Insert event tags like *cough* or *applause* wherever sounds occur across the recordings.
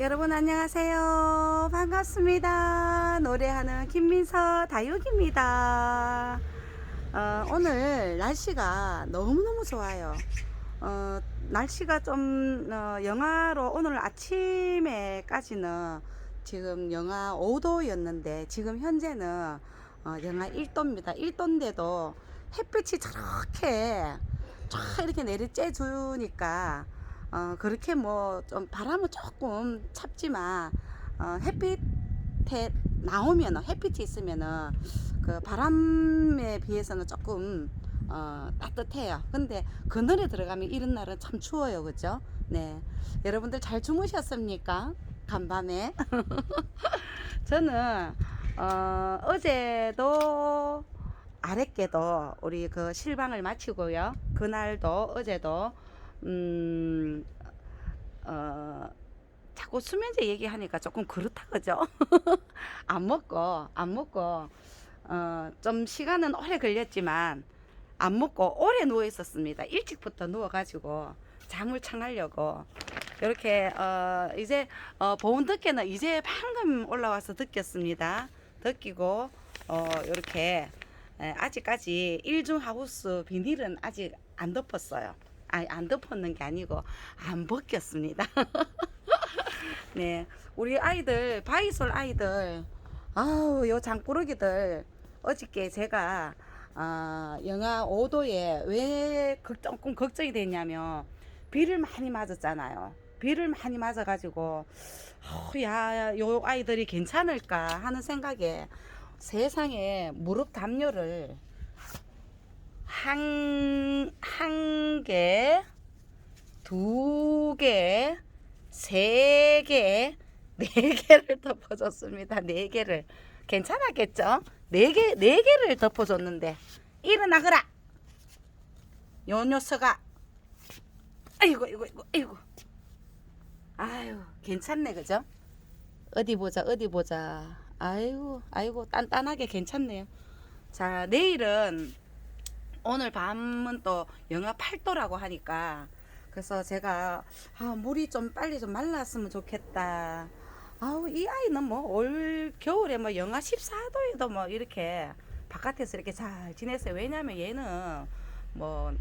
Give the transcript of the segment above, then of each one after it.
여러분 안녕하세요. 반갑습니다. 노래하는 김민서 다육입니다. 어, 오늘 날씨가 너무너무 좋아요. 어, 날씨가 좀 어, 영하로 오늘 아침에까지는 지금 영하 5도였는데 지금 현재는 어, 영하 1도입니다. 1도인데도 햇빛이 저렇게 쫙 이렇게 내리쬐 주니까 어, 그렇게 뭐 좀 바람은 조금 찹지만 어, 햇빛에 나오면은 햇빛이 있으면은 그 바람에 비해서는 조금 어, 따뜻해요. 근데 그늘에 들어가면 이런 날은 참 추워요, 그죠? 네, 여러분들 잘 주무셨습니까? 간밤에 *laughs* 저는 어, 어제도 아랫게도 우리 그 실방을 마치고요. 그날도 어제도 음, 어, 자꾸 수면제 얘기하니까 조금 그렇다 그죠? *laughs* 안 먹고 안 먹고 어, 좀 시간은 오래 걸렸지만 안 먹고 오래 누워 있었습니다. 일찍부터 누워 가지고 잠을 청하려고 이렇게 어, 이제 어, 보온 덮개는 이제 방금 올라와서 듣겠습니다. 듣기고 어, 이렇게 에, 아직까지 일중 하우스 비닐은 아직 안 덮었어요. 아니 안 덮었는 게 아니고 안 벗겼습니다. *laughs* 네, 우리 아이들 바이솔 아이들 아우 요 장꾸러기들 어저께 제가 아, 영하 5도에 왜 걱- 조금 걱정이 됐냐면 비를 많이 맞았잖아요. 비를 많이 맞아가지고 어, 야, 요 아이들이 괜찮을까 하는 생각에 세상에 무릎 담요를 한, 한 개, 두 개, 세 개, 네 개를 *laughs* 덮어줬습니다. 네 개를. 괜찮았겠죠? 네 개, 네 개를 덮어줬는데, 일어나거라! 요 녀석아! 아이고, 아이고, 아이고, 아이고. 아유, 괜찮네, 그죠? 어디 보자, 어디 보자. 아이고, 아이고, 단단하게 괜찮네요. 자, 내일은 오늘 밤은 또 영하 8도라고 하니까 그래서 제가 아, 물이 좀 빨리 좀 말랐으면 좋겠다. 아우 이 아이는 뭐 올 겨울에 뭐 영하 14도에도 뭐 이렇게 바깥에서 이렇게 잘 지냈어요. 왜냐면 얘는 뭐 어,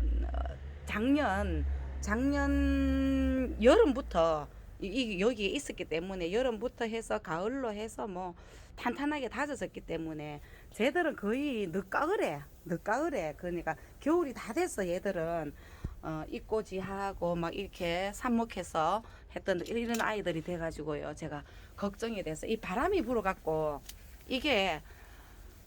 작년 작년 여름부터 이, 이 여기에 있었기 때문에 여름부터 해서 가을로 해서 뭐 탄탄하게 다져졌기 때문에 쟤들은 거의 늦가을에 늦가을에. 그러니까 겨울이 다 됐어 얘들은. 어, 입꼬지하고 막 이렇게 삽목해서 했던 이런 아이들이 돼가지고요. 제가 걱정이 돼서 이 바람이 불어갖고 이게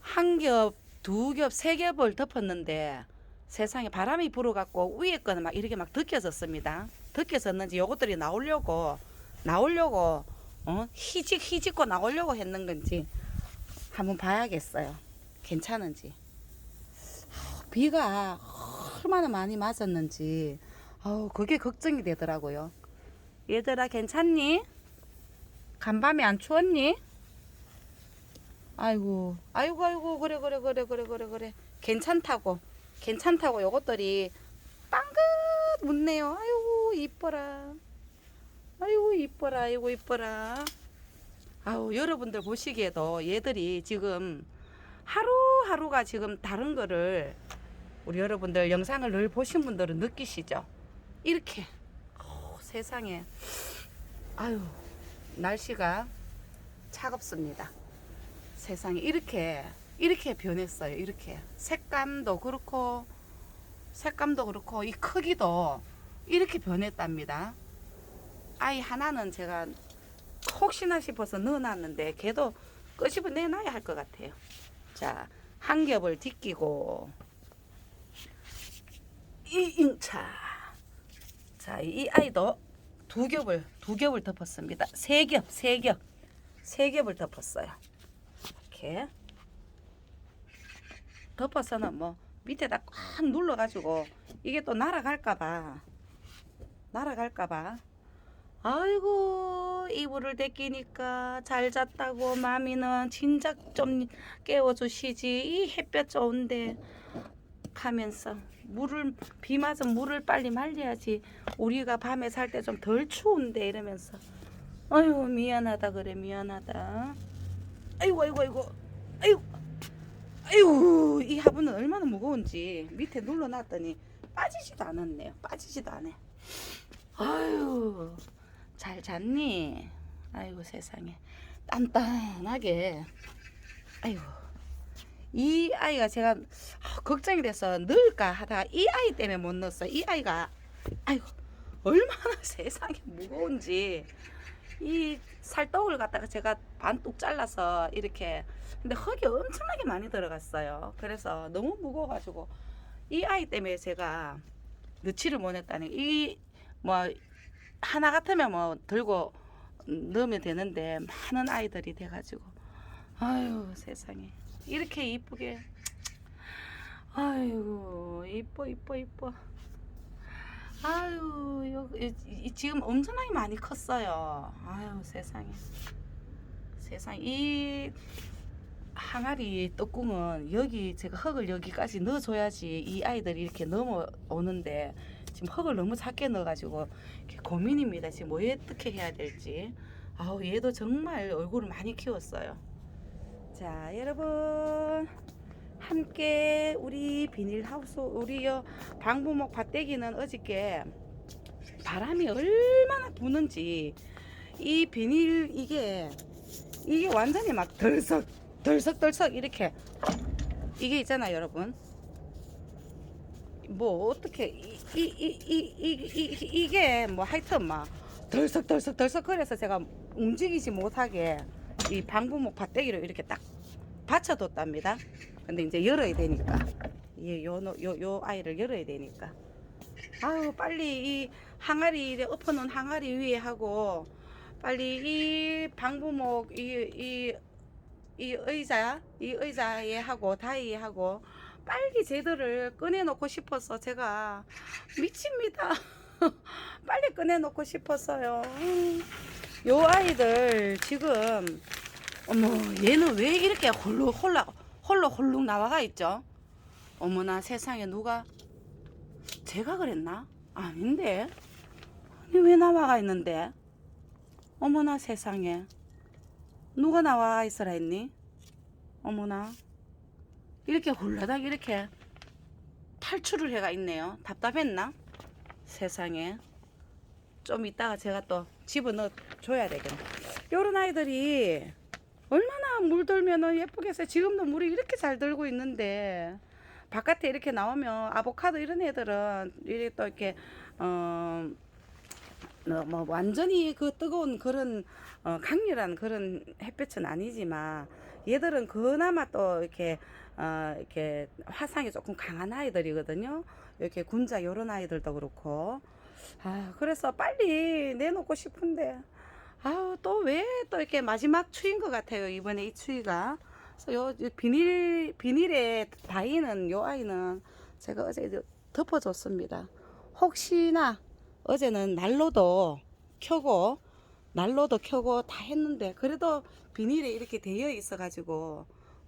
한 겹, 두 겹, 세 겹을 덮었는데 세상에 바람이 불어갖고 위에 거는 막 이렇게 막 벗겨졌습니다. 벗겨졌는지 요것들이 나오려고 나오려고 어 희직 희직고 나오려고 했는 건지 한번 봐야겠어요. 괜찮은지. 비가 얼마나 많이 맞았는지 아우 그게 걱정이 되더라고요. 얘들아 괜찮니? 간밤에 안 추웠니? 아이고 아이고 아이고 그래 그래 그래 그래 그래 그래 괜찮다고 괜찮다고 요것들이 빵긋 웃네요. 아이고 이뻐라. 아이고 이뻐라 아이고 이뻐라. 아우 여러분들 보시기에도 얘들이 지금 하루하루가 지금 다른 거를 우리 여러분들 영상을 늘 보신 분들은 느끼시죠? 이렇게 어, 세상에 아유 날씨가 차갑습니다. 세상에 이렇게 이렇게 변했어요. 이렇게 색감도 그렇고 색감도 그렇고 이 크기도 이렇게 변했답니다. 아이 하나는 제가 혹시나 싶어서 넣어놨는데 걔도 끄집어 내놔야 할 것 같아요. 자, 한 겹을 뒷기고 이 인차. 자, 이 아이도 두 겹을 두 겹을 덮었습니다. 세 겹, 세 겹, 세 겹을 덮었어요. 이렇게 덮어서는 뭐 밑에다 꽉 눌러 가지고 이게 또 날아갈까 봐 날아갈까 봐 아이고 이불을 대끼니까 잘 잤다고 마미는 진작 좀 깨워주시지 이 햇볕 좋은데 하면서 물을 비 맞은 물을 빨리 말려야지 우리가 밤에 살 때 좀 덜 추운데 이러면서 아유 미안하다 그래 미안하다. 아이고 아이고 아이고 아이고 아이고 이 화분은 얼마나 무거운지 밑에 눌러놨더니 빠지지도 않았네요. 빠지지도 않아. 아유 잘 잤니? 아이고 세상에 단단하게. 아이고 이 아이가 제가 아, 걱정이 돼서 넣을까 하다가 이 아이 때문에 못 넣었어. 이 아이가 아이고 얼마나 *laughs* 세상에 무거운지 이 살떡을 갖다가 제가 반뚝 잘라서 이렇게 근데 흙이 엄청나게 많이 들어갔어요. 그래서 너무 무거워가지고 이 아이 때문에 제가 넣지를 못했다니 이뭐 하나 같으면 뭐 들고 넣으면 되는데 많은 아이들이 돼가지고. 아유 세상에. 이렇게 이쁘게. 아이고 이뻐 이뻐 이뻐. 아유 요, 이, 이- 지금 엄청나게 많이 컸어요. 아유 세상에. 세상 이 항아리 떡궁은 여기 제가 흙을 여기까지 넣어줘야지 이 아이들이 이렇게 넘어오는데 지금 흙을 너무 작게 넣어가지고 고민입니다. 지금 뭐 어떻게 해야 될지. 아우 얘도 정말 얼굴을 많이 키웠어요. 자 여러분. 함께 우리 비닐하우스 우리 요 방부목 밭대기는 어저께 바람이 얼마나 부는지 이 비닐 이게 이게 완전히 막 덜썩 덜썩덜썩 이렇게 이게 있잖아요 여러분 뭐 어떻게 이이이 이 이 이 이게 뭐 하여튼 막 덜썩덜썩 덜썩 그래서 제가 움직이지 못하게 이 방부목 밭대기로 이렇게 딱 받쳐뒀답니다. 근데 이제 열어야 되니까 이요 요, 요 아이를 열어야 되니까 아유 빨리 이 항아리 엎어놓은 항아리 위에 하고 빨리 이 방부목 이이 이 의자 이 의자에 하고 다이에 하고 빨리 제들을 꺼내놓고 싶어서 제가 미칩니다. *laughs* 빨리 꺼내놓고 싶었어요. 요 아이들 지금 어머 얘는 왜 이렇게 홀로 홀라 홀로 홀룩 나와가 있죠? 어머나 세상에 누가 제가 그랬나? 아닌데 아니 왜 나와가 있는데? 어머나 세상에 누가 나와 있으라 했니? 어머나 이렇게 홀라닥 이렇게 탈출을 해가 있네요. 답답했나? 세상에 좀 이따가 제가 또 집어넣어 줘야 되겠네. 요런 아이들이 얼마나 물들면은 예쁘겠어요. 지금도 물이 이렇게 잘 들고 있는데 바깥에 이렇게 나오면 아보카도 이런 애들은 이렇게 또 이렇게 어. 어, 뭐 완전히 그 뜨거운 그런 어, 강렬한 그런 햇볕은 아니지만 얘들은 그나마 또 이렇게 어, 이렇게 화상이 조금 강한 아이들이거든요. 이렇게 군자 요런 아이들도 그렇고. 아 그래서 빨리 내놓고 싶은데. 아우 또 왜 또 이렇게 마지막 추위인 것 같아요 이번에 이 추위가. 그래서 요, 요 비닐 비닐에 다이는 요 아이는 제가 어제 덮어줬습니다. 혹시나 어제는 난로도 켜고 난로도 켜고 다 했는데 그래도 비닐에 이렇게 되어 있어 가지고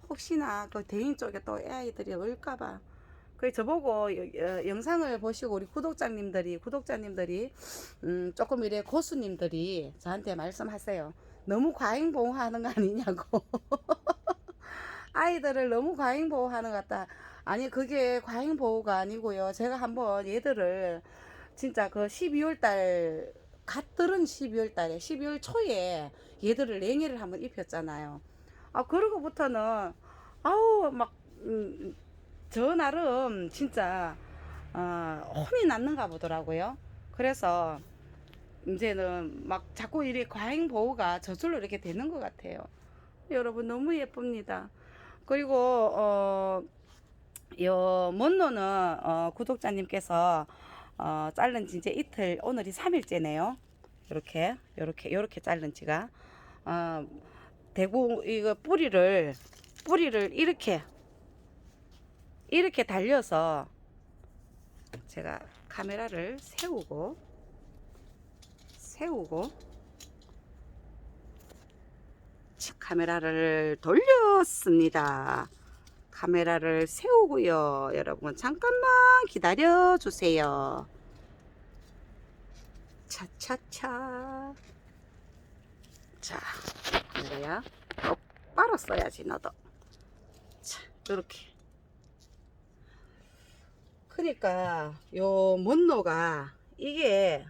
혹시나 그 대인 쪽에 또 아이들이 올까봐 그 저보고 영상을 보시고 우리 구독자님들이 구독자님들이 음 조금 이래 고수님들이 저한테 말씀하세요. 너무 과잉 보호하는 거 아니냐고. *laughs* 아이들을 너무 과잉 보호하는 것 같다. 아니 그게 과잉 보호가 아니고요. 제가 한번 얘들을 진짜 그 12월 달 갓들은 12월 달에 12월 초에 얘들을 냉해를 한번 입혔잖아요. 아 그러고부터는 아우 막 음, 저 나름 진짜 어, 혼이 났는가 보더라고요. 그래서 이제는 막 자꾸 이렇게 과잉 보호가 저절로 이렇게 되는 것 같아요. 여러분 너무 예쁩니다. 그리고 어, 요 먼노는 어, 구독자님께서 어, 자른 지 이제 이틀 오늘이 3일째네요. 이렇게 이렇게 이렇게 자른 지가 어, 대구 이거 뿌리를 뿌리를 이렇게 이렇게 달려서 제가 카메라를 세우고 세우고 자, 카메라를 돌렸습니다. 카메라를 세우고요. 여러분 잠깐만 기다려 주세요. 차차차 자, 이거야. 똑바로 써야지, 너도. 자, 이렇게. 그러니까 요 먼노가 이게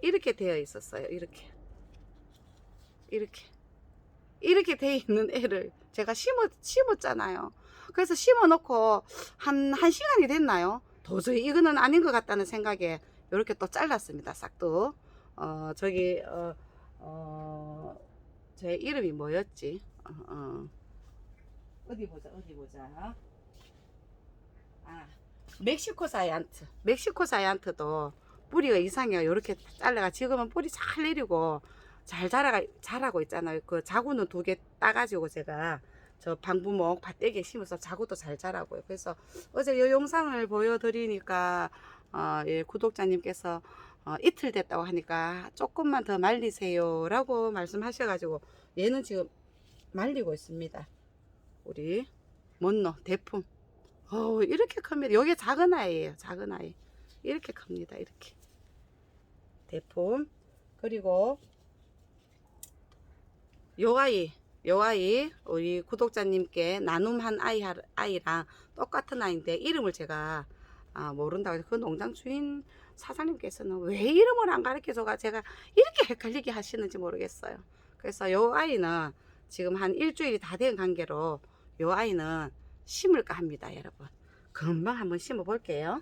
이렇게 되어 있었어요. 이렇게. 이렇게. 이렇게 돼 있는 애를 제가 심어, 심었잖아요. 그래서 심어 놓고 한, 한 시간이 됐나요? 도저히 이거는 아닌 것 같다는 생각에 이렇게 또 잘랐습니다. 싹도. 어, 저기, 어, 어, 제 이름이 뭐였지? 어, 어. 어디 보자, 어디 보자. 아, 멕시코 사이안트. 멕시코 사이안트도 뿌리가 이상해요. 이렇게 잘라가 지금은 뿌리 잘 내리고 잘 자라가 자라고 있잖아요. 그 자구는 두 개 따가지고 제가 저 방부목 밭대기에 심어서 자구도 잘 자라고요. 그래서 어제 이 영상을 보여드리니까 어, 예, 구독자님께서 어, 이틀 됐다고 하니까 조금만 더 말리세요 라고 말씀하셔가지고 얘는 지금 말리고 있습니다. 우리 못노 대품. 어 이렇게 큽니다. 여기 작은 아이예요. 작은 아이. 이렇게 큽니다. 이렇게 대품. 그리고 요 아이, 요 아이 우리 구독자님께 나눔한 아이 아이랑 똑같은 아이인데 이름을 제가 아, 모른다고 해서 그 농장 주인 사장님께서는 왜 이름을 안 가르쳐줘가 제가 이렇게 헷갈리게 하시는지 모르겠어요. 그래서 요 아이는 지금 한 일주일이 다 된 관계로 요 아이는 심을까 합니다, 여러분. 금방 한번 심어 볼게요.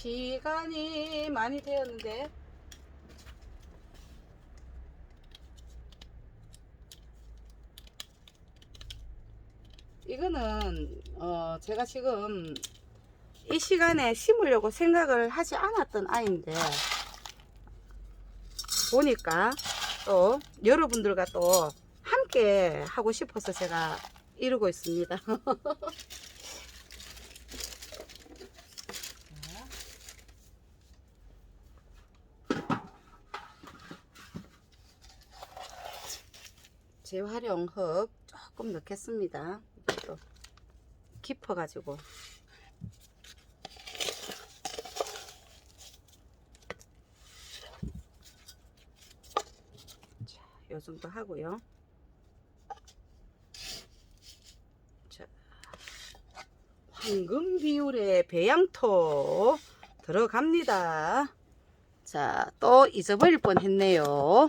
시간이 많이 되었는데 이거는 어 제가 지금 이 시간에 심으려고 생각을 하지 않았던 아이인데 보니까 또 여러분들과 또 함께 하고 싶어서 제가 이루고 있습니다. *laughs* 재활용 흙 조금 넣겠습니다. 또 깊어가지고 자, 요 정도 하고요. 자, 황금 비율의 배양토 들어갑니다. 자, 또 잊어버릴 뻔 했네요.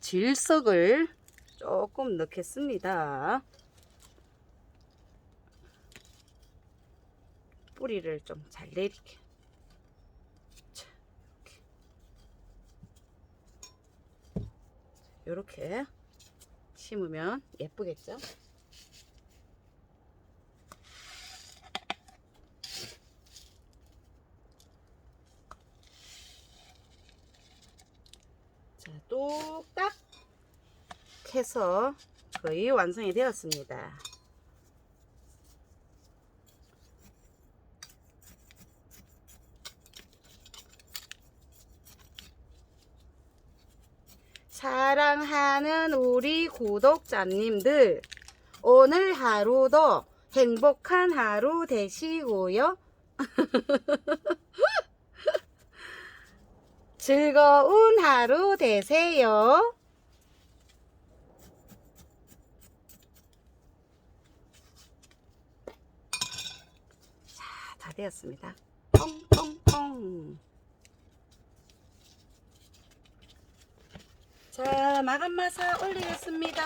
질석을 조금 넣겠습니다. 뿌리를 좀 잘 내리게. 자, 이렇게. 이렇게 심으면 예쁘겠죠? 자, 뚝딱 해서 거의 완성이 되었습니다. 사랑하는 우리 구독자님들, 오늘 하루도 행복한 하루 되시고요. *laughs* 즐거운 하루 되세요. 다 되었습니다. 퐁퐁퐁. 자, 마감마사 올리겠습니다.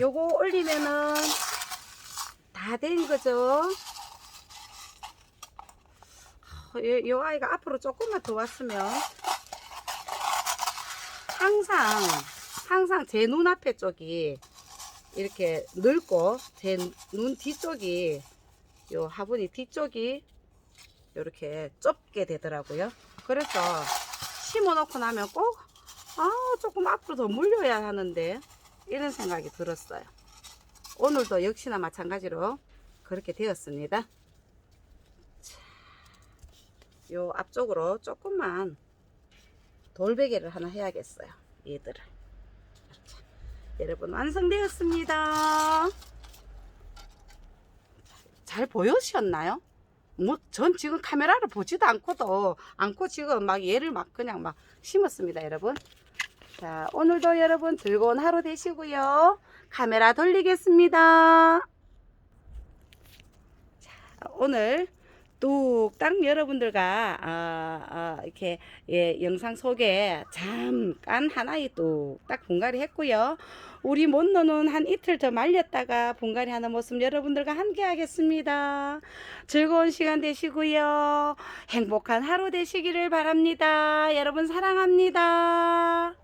요거 올리면은 다 된 거죠. 어, 요, 요 아이가 앞으로 조금만 더 왔으면 항상 항상 제 눈앞에 쪽이 이렇게 넓고 제 눈 뒤쪽이 요 화분이 뒤쪽이 이렇게 좁게 되더라고요. 그래서 심어 놓고 나면 꼭 아, 조금 앞으로 더 물려야 하는데 이런 생각이 들었어요. 오늘도 역시나 마찬가지로 그렇게 되었습니다. 자, 요 앞쪽으로 조금만 돌베개를 하나 해야겠어요. 얘들을. 여러분 완성되었습니다. 잘 보여주셨나요? 뭐 전 지금 카메라를 보지도 않고도 않고 지금 막 얘를 막 그냥 막 심었습니다, 여러분. 자, 오늘도 여러분 즐거운 하루 되시고요. 카메라 돌리겠습니다. 자, 오늘 뚝딱 여러분들과 아, 아, 이렇게 예, 영상 속에 잠깐 하나의 뚝딱 분갈이 했고요. 우리 못노는 한 이틀 더 말렸다가 분갈이 하는 모습 여러분들과 함께 하겠습니다. 즐거운 시간 되시고요. 행복한 하루 되시기를 바랍니다. 여러분 사랑합니다.